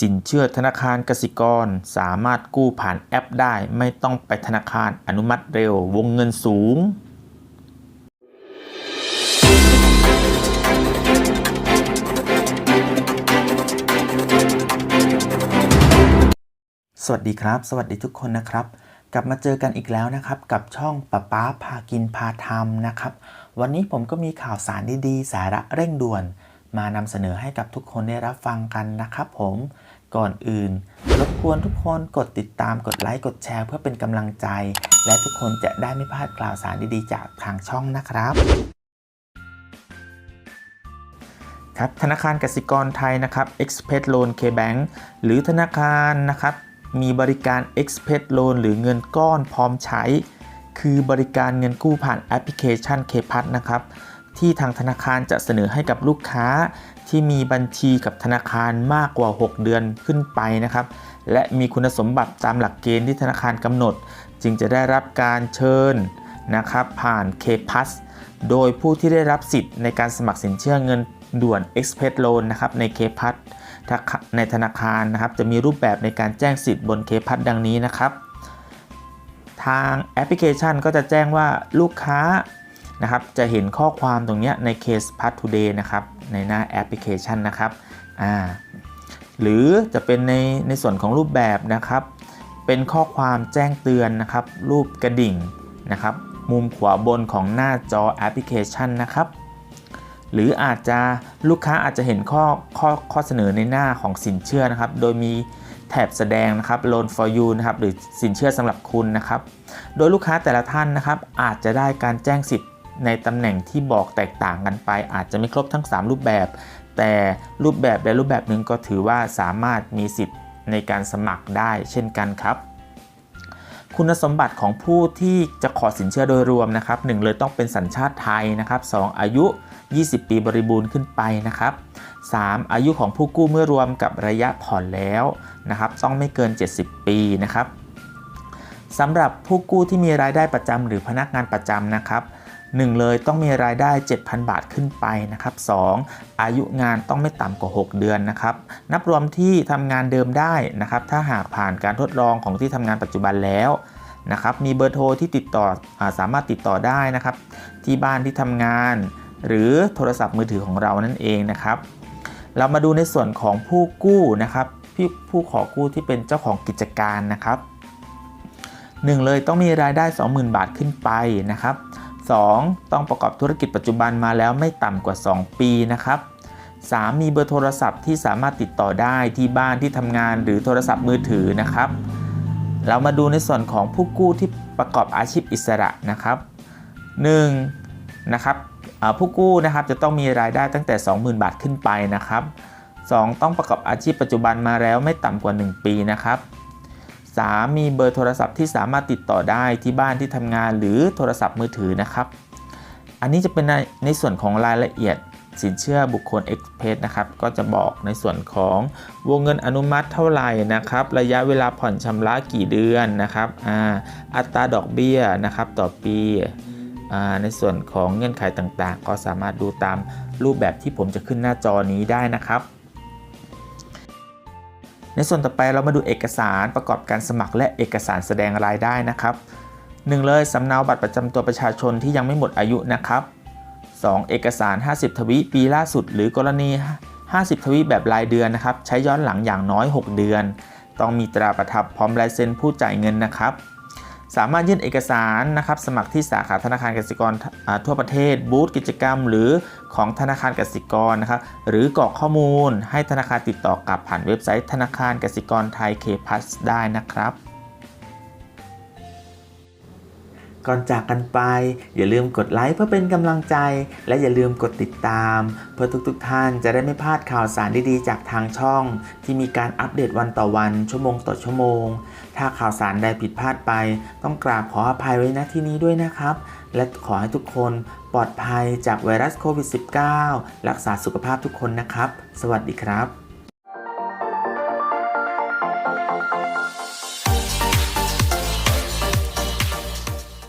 สินเชื่อธนาคารกสิกร สามารถกู้ผ่านแอปได้ ไม่ต้องไปธนาคารอนุมัติเร็ว วงเงินสูง สวัสดีครับ สวัสดีทุกคนนะครับ กลับมาเจอกันอีกแล้วนะครับ กับช่องป้าป้าพากินพาทำนะครับ วันนี้ผมก็มีข่าวสารดีๆ สาระเร่งด่วนมานำเสนอให้กับทุกคนได้รับฟังกันนะครับผม ก่อนอื่นรบกวนทุกคนกดติดตามกดไลค์กดแชร์เพื่อเป็นกำลังใจ และทุกคนจะได้ไม่พลาดข่าวสารดีๆ จากทางช่องนะครับครับธนาคารกสิกรไทยนะครับ Express Loan K-Bank หรือธนาคารนะครับมีบริการ Express Loan หรือเงินก้อนพร้อมใช้ คือบริการเงินกู้ผ่านแอปพลิเคชัน k p a s นะครับ ที่ทางธนาคารจะเสนอให้กับลูกค้า ที่มีบัญชีกับธนาคารมากกว่า 6 เดือนขึ้นไปนะครับ และมีคุณสมบัติตามหลักเกณฑ์ที่ธนาคารกำหนด จึงจะได้รับการเชิญนะครับผ่าน k p a s โดยผู้ที่ได้รับสิทธิ์ในการสมัครสินเชื่อเงินด่วน Express Loan นะครับใน k p a s ในธนาคารนะครับ จะมีรูปแบบในการแจ้งสิทธิ์บน k p a s ดังนี้นะครับ ทางแอปพลิเคชันก็จะแจ้งว่าลูกค้า นะครับ จะเห็นข้อความตรงนี้ใน Case p a s Today นะครับ ในหน้าแอปพลิเคชันนะครับ อ่า หรือจะเป็นในในส่วนของรูปแบบนะครับ เป็นข้อความแจ้งเตือนนะครับ รูปกระดิ่งนะครับ มุมขวาบนของหน้าจอแอปพลิเคชันนะครับ หรืออาจจะลูกค้าอาจจะเห็นข้อข้อข้อเสนอในหน้าของสินเชื่อนะครับ โดยมีแถบแสดงนะครับ loan for you นะครับ หรือสินเชื่อสำหรับคุณนะครับ โดยลูกค้าแต่ละท่านนะครับ อาจจะได้การแจ้งสิทธิ ในตำแหน่งที่บอกแตกต่างกันไป อาจจะไม่ครบทั้ง 3 รูปแบบ แต่รูปแบบใดรูปแบบหนึ่งก็ถือว่าสามารถมีสิทธิ์ในการสมัครได้เช่นกันครับ คุณสมบัติของผู้ที่จะขอสินเชื่อโดยรวมนะครับ 1 เลยต้องเป็นสัญชาติไทยนะครับ 2 อายุ 20 ปีบริบูรณ์ขึ้นไปนะครับ 3. อายุของผู้กู้เมื่อรวมกับระยะผ่อนแล้วนะครับ ต้องไม่เกิน 70 ปีนะครับสำหรับผู้กู้ที่มีรายได้ประจำหรือพนักงานประจำนะครับ 1 เลยต้องมีรายได้ 7,000 บาทขึ้นไปนะครับ 2. อายุงานต้องไม่ต่ำกว่า 6 เดือนนะครับนับรวมที่ทำงานเดิมได้นะครับถ้าหากผ่านการทดลองของที่ทำงานปัจจุบันแล้วนะครับมีเบอร์โทรที่ติดต่ออสามารถติดต่อได้นะครับที่บ้านที่ทำงาน หรือโทรศัพท์มือถือของเรานั่นเองนะครับ เรามาดูในส่วนของผู้กู้นะครับผู้ขอกู้ที่เป็นเจ้าของกิจการนะครับ 1 เลยต้องมีรายได้ 20,000 บาทขึ้นไปนะครับ 2. ต้องประกอบธุรกิจปัจจุบันมาแล้วไม่ต่ำกว่า 2 ปีนะครับ 3. มีเบอร์โทรศัพท์ที่สามารถติดต่อได้ที่บ้านที่ทำงานหรือโทรศัพท์มือถือนะครับ เรามาดูในส่วนของผู้กู้ที่ประกอบอาชีพอิสระนะครับ 1. นะครับผู้กู้นะครับจะต้องมีรายได้ตั้งแต่ 20,000 บาทขึ้นไปนะครับ 2. ต้องประกอบอาชีพปัจจุบันมาแล้วไม่ต่ำกว่า 1 ปีนะครับ 3. มีเบอร์โทรศัพท์ที่สามารถติดต่อได้ที่บ้านที่ทำงานหรือโทรศัพท์มือถือนะครับ อันนี้จะเป็นในในส่วนของรายละเอียดสินเชื่อบุคคล Express นะครับ ก็จะบอกในส่วนของวงเงินอนุมัติเท่าไหร่นะครับ ระยะเวลาผ่อนชำระกี่เดือนนะครับอ่าอัตราดอกเบี้ยนะครับต่อปีอ่าในส่วนของเงื่อนไขต่างๆ ก็สามารถดูตามรูปแบบที่ผมจะขึ้นหน้าจอนี้ได้นะครับ ในส่วนต่อไปเรามาดูเอกสารประกอบการสมัครและเอกสารแสดงรายได้นะครับหนึ่งเลยสำเนาบัตรประจำตัวประชาชนที่ยังไม่หมดอายุนะครับ 2. เอกสาร 50 ทวีปีล่าสุด หรือกรณี 50 ทวีแบบรายเดือนนะครับ ใช้ย้อนหลังอย่างน้อย 6 เดือน ต้องมีตราประทับพร้อมลายเซ็นผู้จ่ายเงินนะครับ สามารถยื่นเอกสารนะครับสมัครที่สาขาธนาคารกสิกรทั่วประเทศบูธกิจกรรม หรือของธนาคารกสิกรนะครับหรือกรอกข้อมูลให้ธนาคารติดต่อกับผ่านเว็บไซต์ธนาคารกสิกรไทยเคพัสได้นะครับ ก่อนจากกันไป อย่าลืมกดไลค์เพื่อเป็นกำลังใจ และอย่าลืมกดติดตาม เพื่อทุกๆทท่านจะได้ไม่พลาดข่าวสารดีๆ จากทางช่อง ที่มีการอัปเดตวันต่อวัน ชั่วโมงต่อชั่วโมง ถ้าข่าวสารใดผิดพลาดไป ต้องกราบขออภัยไว้ณที่นี้ด้วยนะครับ และขอให้ทุกคนปลอดภัยจากไวรัสโควิด -19 รักษาสุขภาพทุกคนนะครับ สวัสดีครับ